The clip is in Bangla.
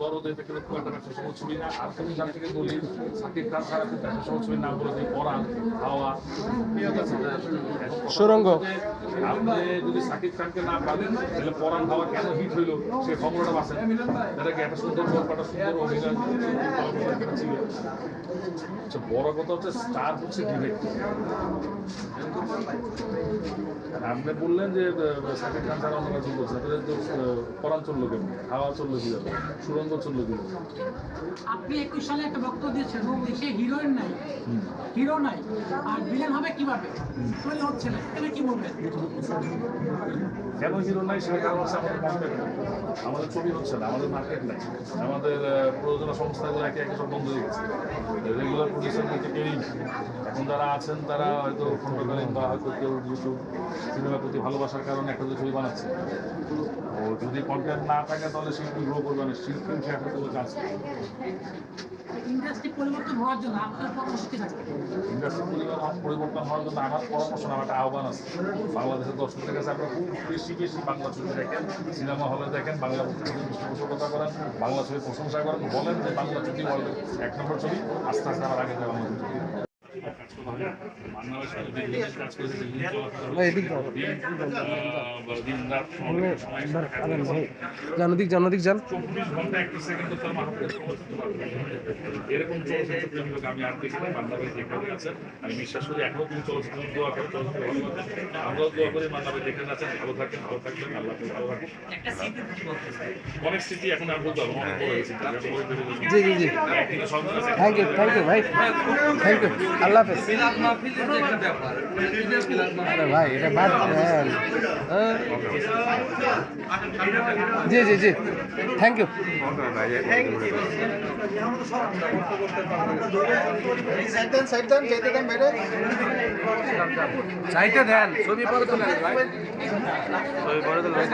তোর ওদের থেকে খুব একটা ব্যবসা সহজ ছবি। না আর তুমি যার থেকে বলি সাকিব খান ছাড়া ব্যবসা সহজ ছবির নাম বলে দিই পরাণ হাওয়া সুরঙ্গ। আপনি যদি সাকিব খানকে না পাবেন তাহলে পরাণ হাওয়া কেন হিট হইল? সে খবরটা বাঁচেন এটা কি সুন্দর গল্প সুন্দর অভিনয়? ছিল আচ্ছা, বড় কথা হচ্ছে স্টার হচ্ছে আপনি বললেন যে সাকিব খান ছাড়া অন্য কিছু বলছে তাহলে তো পরাণ চলল কেন? হাওয়া চলল কি যাবে সুরঙ্গ চলল কি যাবে আপনি একুশ সালে একটা বক্তব্য দিয়েছেন সে হিরোইন নাই হিরো নাই আর ভিলেন হবে কীভাবে? তৈরি হচ্ছে না এটা কি বলবেন? কেন হিরো নাই সেটা কারণ হচ্ছে আমাদের মার্কেট আমাদের ছবি হচ্ছে না, আমাদের মার্কেট নাই। আমাদের প্রযোজনা সংস্থাগুলো একে একে সব বন্ধ হয়ে গেছে। রেগুলার প্রডিউসার বলতে কেউই এখন যারা আছেন, তারা হয়তো খণ্ডকালীন বা হয়তো কেউ ইউটিউব সিনেমার প্রতি ভালোবাসার কারণে একটা ছবি বানাচ্ছে। ও যদি কন্টেন্ট না থাকে, তাহলে শিল্পী গ্রো করবে না, শিল্পী করতে কোনো চান্স ইন্ডাস্ট্রি পরিবর্তন হওয়ার জন্য আপনার পরামর্শ কি থাকবে ইন্ডাস্ট্রি পরিবর্তন হওয়ার জন্য আমার পরামর্শ আমার একটা আহ্বান আছে। বাংলাদেশের দর্শকদের কাছে আপনারা খুব বেশি বেশি বাংলা ছবি দেখেন, সিনেমা হলে দেখেন, বাংলা ছবি পৃষ্ঠপোষকতা করেন, বাংলা ছবি প্রশংসা করেন, বলেন যে বাংলা ছবি এক নম্বর ছবি। আস্তে আস্তে আমার আগে যাওয়া হবে যান তার মাহাত্ম এরকম আমি আর দেখি আমি বিশ্বাস করি এখনও তিনি চলচ্চিত্র দোয়া করেন চলচ্চিত্র ভালো আছেন আমরাও দোয়া করি মান্না যেখানে আছেন ভালো থাকেন ভালো থাকবেন আল্লাহ ভালো রাখুন অনেক স্মৃতি এখন আর বলতে হবে অনেক বড় হয়েছে জি জি জি থ্যাংক ইউ থ্যাংক ইউ ভাই। থ্যাংক ইউ আল্লাহ হাফেজ। আরে ভাই এটা বাদ হ্যাঁ। জি জি জি। থ্যাংক ইউ চাইতে দেন ছবি পরে ভাই। ছবি পরে তোলেন।